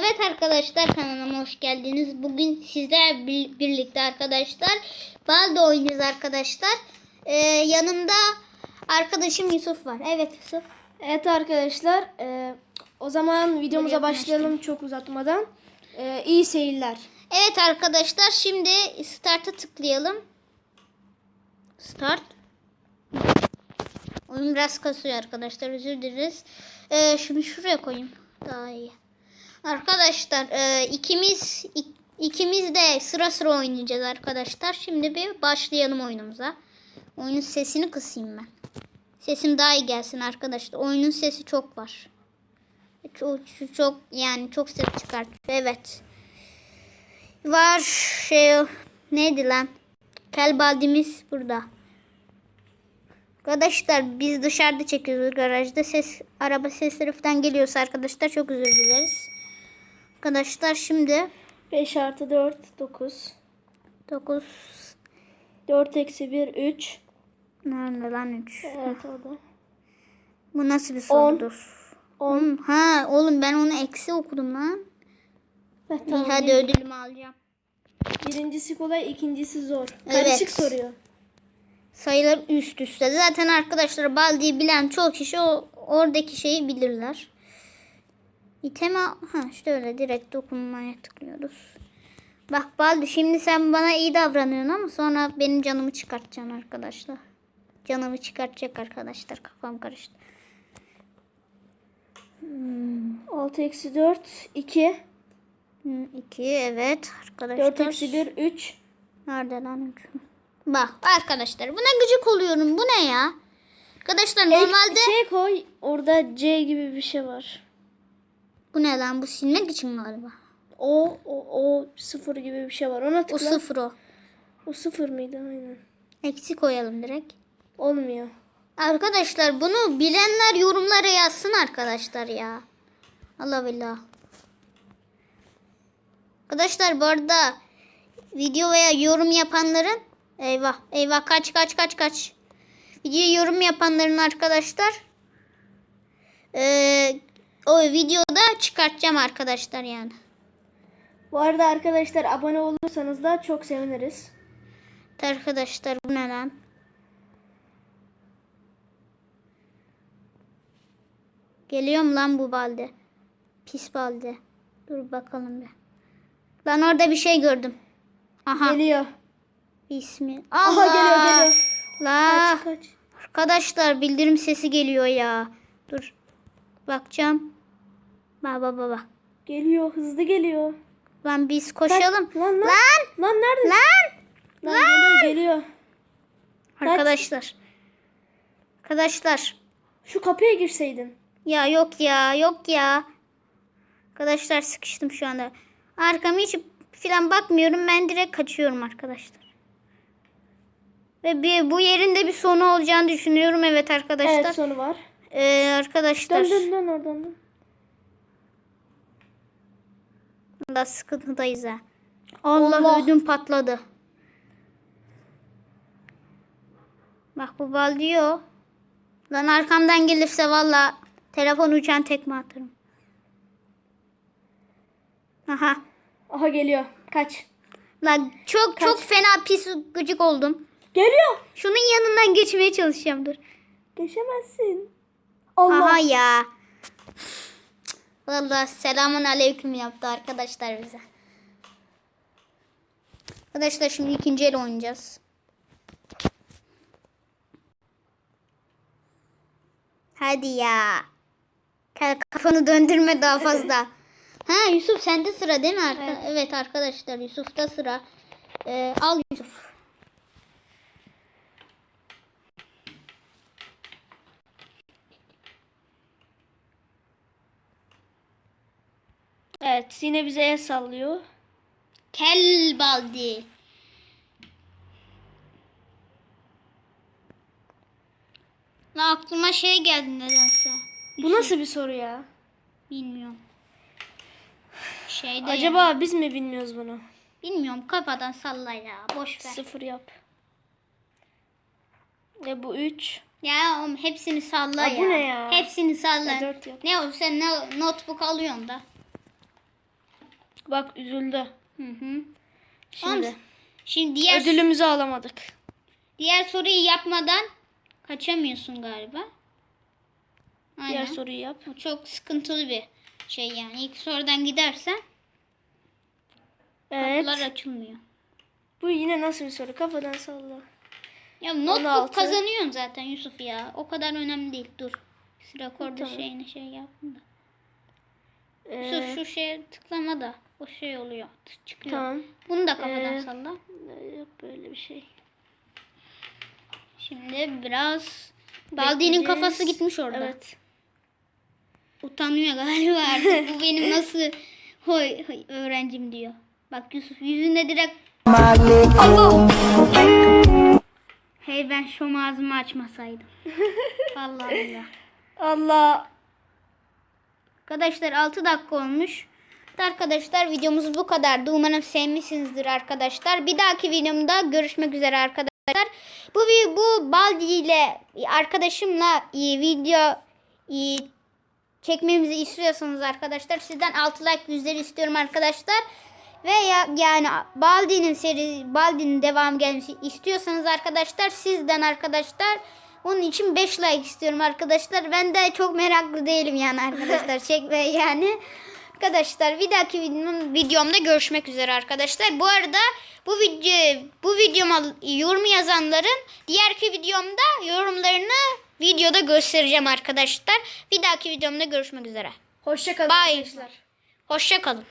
Evet arkadaşlar kanalıma hoş geldiniz. Bugün sizler bir- birlikte arkadaşlar Baldo oynuyoruz arkadaşlar. Ee, yanımda arkadaşım Yusuf var. Evet Yusuf. Evet arkadaşlar e, o zaman videomuza başlayalım çok uzatmadan. E, iyi seyirler. Evet arkadaşlar şimdi start'a tıklayalım. Start. Oyun biraz kasıyor arkadaşlar özür dileriz. Ee, şunu şuraya koyayım. Daha iyi. Arkadaşlar e, ikimiz ik- ikimiz de sıra sıra oynayacağız arkadaşlar. Şimdi bir başlayalım oyunumuza. Oyunun sesini kısayım ben. Sesim daha iyi gelsin arkadaşlar. Oyunun sesi çok var. Çok, çok yani çok ses çıkartıyor. Evet. Var şey neydi lan? Kelbaldimiz burada. Arkadaşlar biz dışarıda çekiyoruz garajda. Ses araba sesleri falan geliyorsa arkadaşlar çok özür dileriz. Arkadaşlar şimdi 5 artı 4 9. 9 4 eksi 1 3. nerede lan 3? Evet orada. Bu nasıl bir sorudur? 10. Oğlum, ha oğlum ben onu eksi okudum lan. Evet, İyi tamam. hadi ödülümü alacağım. Birincisi kolay ikincisi zor. Evet. Karışık soruyor. Sayılar üst üste. Zaten arkadaşlar Baldi'yi bilen çok kişi o oradaki şeyi bilirler. İteme ha işte öyle direkt dokunmaya tıklıyoruz. Bak Baldi şimdi sen bana iyi davranıyorsun ama sonra benim canımı çıkartacaksın arkadaşlar. Canımı çıkartacak arkadaşlar. Kafam karıştı. 6 eksi 4 2. 2 evet arkadaşlar. 4 eksi 1 3. Nerede lan üç? Bak arkadaşlar buna gıcık oluyorum. Bu ne ya? Arkadaşlar Normalde... normalde Şey koy orada C gibi bir şey var. Bu ne lan? Bu silmek için galiba. O o o sıfır gibi bir şey var. Ona O tıkla. sıfır o. O sıfır mıydı aynen. Eksi koyalım direkt. Olmuyor. Arkadaşlar bunu bilenler yorumlara yazsın arkadaşlar ya. Allah billah. Arkadaşlar bu arada video veya yorum yapanların eyvah eyvah kaç kaç kaç kaç. Video yorum yapanların arkadaşlar eee, o videoda çıkartacağım arkadaşlar yani. Bu arada arkadaşlar abone olursanız da çok seviniriz. Arkadaşlar bu ne lan? Geliyorum lan bu balde. Pis balde. Dur bakalım bir. Lan orada bir şey gördüm. Aha. Geliyor. ismi. Aha Allah. geliyor geliyor. La. Kaç kaç. Arkadaşlar bildirim sesi geliyor ya. Dur. Bakacağım. Bak bak bak. Geliyor hızlı geliyor. Lan biz koşalım. Lan lan. Lan. Lan nerede? Lan. Lan geliyor geliyor. Arkadaşlar. Arkadaşlar. Şu kapıya girseydin. Ya yok ya yok ya. Arkadaşlar sıkıştım şu anda. Arkama hiç falan bakmıyorum. Ben direkt kaçıyorum arkadaşlar. Ve bir, bu yerin de bir sonu olacağını düşünüyorum. Evet arkadaşlar. Evet sonu var. Ee, arkadaşlar. Dön dön dön oradan dön. Da sıkıntıdayız ha. Allah, Allah. ödüm patladı. Bak bu bal diyor. Lan arkamdan gelirse valla telefon uçan tekme atarım. Aha. Aha geliyor. Kaç. Lan çok çok fena pis gıcık oldum. Geliyor. Şunun yanından geçmeye çalışacağım dur. Geçemezsin. Allah. Aha ya. Valla selamun aleyküm yaptı arkadaşlar bize. Arkadaşlar şimdi ikinci el oynayacağız. Hadi ya. Ka- Kafanı döndürme daha fazla. ha Yusuf sende sıra değil mi? Arka- evet. arkadaşlar Yusuf'ta sıra. Ee, al Yusuf. Evet yine bize el sallıyor. Kel baldi. La aklıma şey geldi nedense. Bu nasıl bir soru ya? Bilmiyorum. Şeyde Acaba biz mi bilmiyoruz bunu? bilmiyorum kafadan salla ya boş ver. Sıfır yap. E bu 3. Ya oğlum hepsini salla Aa, ya. bu ne ya? Hepsini salla. Ya dört yap. Ne o sen ne notebook alıyorsun da. Bak üzüldü. Hı hı. Şimdi Oğlum, Şimdi diğer ödülümüzü alamadık. diğer soruyu yapmadan kaçamıyorsun galiba. Aynen. Diğer soruyu yap. Bu çok sıkıntılı bir şey yani. İlk sorudan gidersen Evet. kapılar açılmıyor. Bu yine nasıl bir soru? Kafadan salla. Ya notebook 16. kazanıyorsun zaten Yusuf ya. O kadar önemli değil. Dur. Rekorda Tamam. şeyini şey yaptım da. Ee, Yusuf şu şeye tıklama da o şey oluyor. Çıkıyor. tamam. Bunu da kafadan Ee, salla. Ee, Yok böyle bir şey. Şimdi biraz Baldi'nin kafası gitmiş orada. Evet. Utanıyor galiba artık. Bu benim nasıl hoy, hoy öğrencim diyor. Bak Yusuf yüzünde direkt Hey ben şom ağzımı açmasaydım. Vallahi billahi. Allah. Arkadaşlar 6 dakika olmuş. Arkadaşlar videomuz bu kadardı. Umarım sevmişsinizdir arkadaşlar. Bir dahaki videomda görüşmek üzere arkadaşlar. Bu bu Baldi ile arkadaşımla e, video e, çekmemizi istiyorsanız arkadaşlar sizden 6 like yüzleri istiyorum arkadaşlar. Ve ya, yani Baldi'nin seri Baldi'nin devam gelmesi istiyorsanız arkadaşlar sizden arkadaşlar onun için 5 like istiyorum arkadaşlar. Ben de çok meraklı değilim yani arkadaşlar çekmeye yani. Arkadaşlar bir dahaki videom, videomda görüşmek üzere arkadaşlar. Bu arada bu video bu videoma yorum yazanların diğerki videomda yorumlarını videoda göstereceğim arkadaşlar. Bir dahaki videomda görüşmek üzere. Hoşça kalın Bye. arkadaşlar. Hoşça kalın.